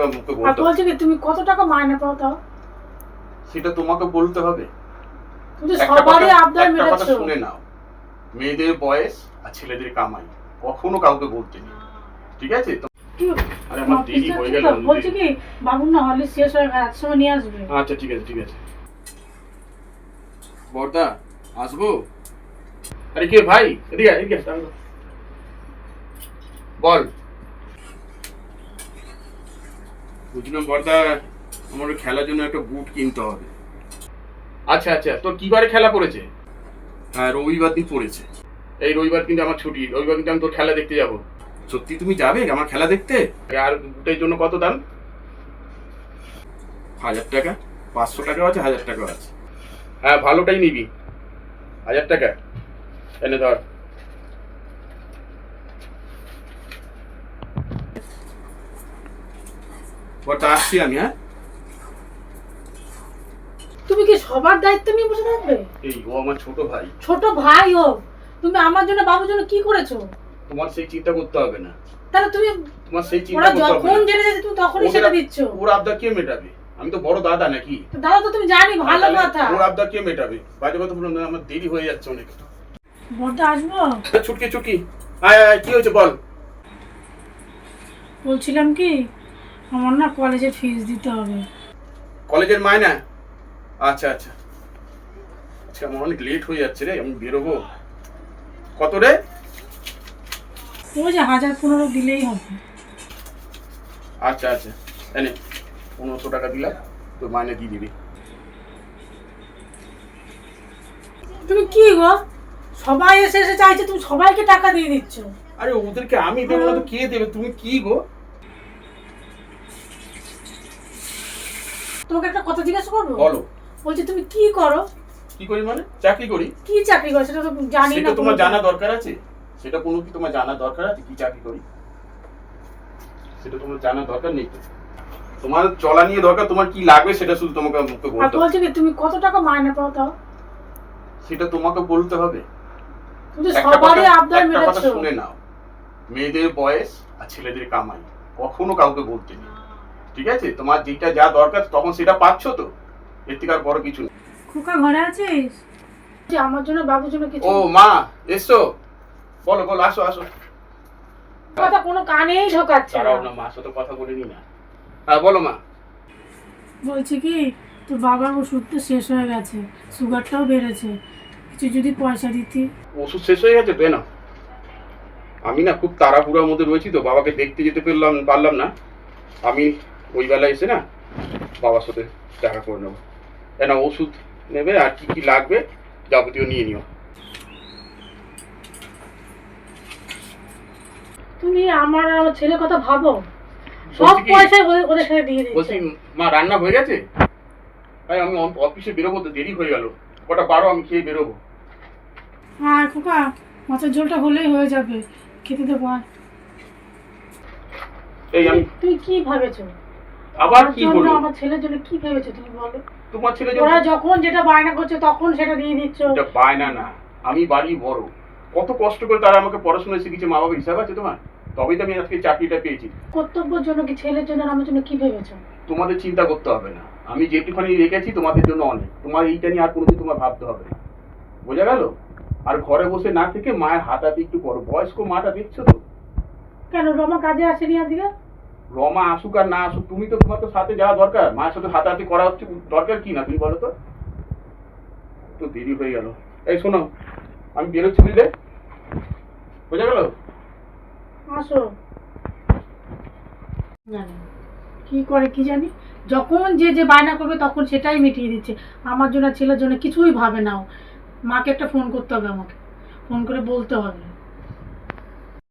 তোমাকে মুখে আর বলতে হবে? বলছি কি তুমি কত টাকা মাইনে পাও তাও? সেটা তোমাকে বলতে হবে। তুমি সবারই আবদার মেটাচ্ছো। শুনে নাও। মেয়েদের বয়স আর ছেলেদের কামাই কখনো কাউকে বলতে নেই। ঠিক আছে? আরে আমার দেরি হয়ে গেল বলছি কি? বাবুর না হলে শেষ হয়ে গেছে একসময় নিয়ে আসবে। আচ্ছা ঠিক আছে ঠিক আছে। বর্দা আসব? আরে কে ভাই? এদিকে এদিকে বল। বুঝলাম বর্দা আমার খেলার জন্য একটা বুট কিনতে হবে। আচ্ছা আচ্ছা তোর কি বারে খেলা পড়েছে? হ্যাঁ রবিবার দিন পড়েছে। এই রবিবার কিন্তু আমার ছুটি রবিবার কিন্তু আমি তোর খেলা দেখতে যাব। সত্যি তুমি যাবে আমার খেলা দেখতে? আর বুটের জন্য কত দাম? হাজার টাকা পাঁচশো টাকাও আছে হাজার টাকাও আছে। হ্যাঁ ভালোটাই নিবি। হাজার টাকা। এনে ধর। কটা আসছি আমি হ্যাঁ? তুমি কি সবার দায়িত্ব নিয়ে বসে থাকবে? এই ও আমার ছোট ভাই। ছোট ভাই ও। তুমি আমার জন্য বাবুর জন্য কি করেছ? তোমার সেই চিন্তা করতে হবে না। তাহলে তুমি তোমার সেই চিন্তা করতে হবে যখন জেনে যাচ্ছে তুমি তখনই সেটা দিচ্ছ। ওর আবদার কে মেটাবে? আমি তো বড় দাদা নাকি। দাদা তো তুমি জানি ভালো কথা। ওর আবদার কে মেটাবে? বাজে কথা না, আমার দেরি হয়ে যাচ্ছে অনেক। আসব? ছুটকি ছুটকি। আয়, আয়, কি হয়েছে বল? বলছিলাম কি আমার না কলেজের ফিস দিতে হবে। কলেজের মায়না আচ্ছা আচ্ছা। আচ্ছা আমার অনেক লেট হয়ে যাচ্ছে রে আমি বেরোবো। কত রে? ওই যে হাজার পনেরো দিলেই হবে। আচ্ছা আচ্ছা। এনে পনেরোশো টাকা দিলাম তো মাইনে দিয়ে দিবি। তুমি কি গো? সবাই এসে এসে চাইছে তুমি সবাইকে টাকা দিয়ে দিচ্ছ। আরে ওদেরকে আমি দেবো না তো কে দেবে? তুমি কি গো? তোমাকে একটা কথা জিজ্ঞাসা করব? বলো। বলছি তুমি কি করো? কি করি মানে? চাকরি করি। কি চাকরি করো? সেটা তো জানি না তোমার জানা দরকার আছে? সেটা কোনো কি তোমার জানা দরকার আছে? কি চাকরি করি? সেটা তোমার জানা দরকার নেই তো। তোমার চলা নিয়ে দরকার তোমার কি লাগবে সেটা শুধু তোমাকে মুখে বলতে হবে বলছি তুমি কত টাকা মাইনে পাও তাও? সেটা তোমাকে বলতে হবে। তুমি সবারই আবদার মেটাচ্ছ। শুনে নাও। মেয়েদের বয়স আর ছেলেদের কামাই কখনো কাউকে বলতে নেই। ঠিক আছে? তোমার যেটা যা দরকার তখন সেটা পাচ্ছ তো? এর থেকে আর বড় কিছু নেই। খোকা ঘরে আছিস? যে আমার জন্য বাবুর জন্য কিছু ও মা এসো। বলো বলো আসো আসো। কথা কোনো কানেই ঢোকাচ্ছে দাঁড়াও না না মার সাথে কথা বলে নি। না হ্যাঁ বলো মা। বলছি কি তোর বাবার ওষুধ তো শেষ হয়ে গেছে সুগারটাও বেড়েছে। কিছু যদি পয়সা দিতি। ওষুধ শেষ হয়ে গেছে? তো না আমি না খুব তাড়াহুড়ার মধ্যে রয়েছি তো বাবাকে দেখতে যেতে পারলাম পারলাম না। আমি ওই বেলায় এসে না বাবার সাথে দেখা করে নেব। না ওষুধ নেবে আর কি কি লাগবে যাবতীয় নিয়ে নিও। তুমি আমার আমার ছেলের কথা ভাবো? সব পয়সা ওদের ওদের সাথে দিয়ে বলছি মা রান্না হয়ে গেছে? তাই আমি অফিসে বেরোবো তো দেরি হয়ে গেল। কটা বারো আমি খেয়ে বেরোবো। আর খোকা মাছের ঝোলটা হলেই হয়ে যাবে। খেতে দেবো আর। এই আমি তুমি কি ভেবেছো? আবার কি হলো আমার ছেলের জন্য কি ভেবেছো তুমি বলো? তোমার ছেলে ওরা যখন যখন যেটা বায়না করছে তখন সেটা দিয়ে দিচ্ছ। এটা বায়না না আমি বাড়ি বড়। কত কষ্ট করে তারা আমাকে পড়াশোনা শিখেছে মা বাবার হিসাব আছে তোমার? তবেই তো আমি আজকে চাকরিটা পেয়েছি। কর্তব্যের জন্য কি ছেলের জন্য আমার জন্য কি ভেবেছো? তোমাদের চিন্তা করতে হবে না। আমি যেটুখানি রেখেছি তোমাদের জন্য অনেক। তোমার এইটা নিয়ে আর কোনোদিন তোমার ভাবতে হবে না। বোঝা গেল? আর ঘরে বসে না থেকে মায়ের হাতাতে একটু করো। বয়স্ক মাটা দেখছ তো? কেন রমা কাজে আসেনি আজকে? রমা আসুক আর না আসুক, তুমি তো তোমার তো সাথে যাওয়া দরকার। মায়ের সাথে হাতাহাতি করা হচ্ছে, দরকার কি না তুমি বলো তো? তো দেরি হয়ে গেল। এই, শোনো, আমি বেরোচ্ছি, বুঝলে? বোঝা গেল? আসো। কি করে, কি জানি? যখন যে যে বায়না করবে তখন সেটাই মিটিয়ে দিচ্ছে। আমার জন্য ছেলের জন্য কিছুই ভাবে না। মাকে একটা ফোন করতে হবে আমাকে। ফোন করে বলতে হবে।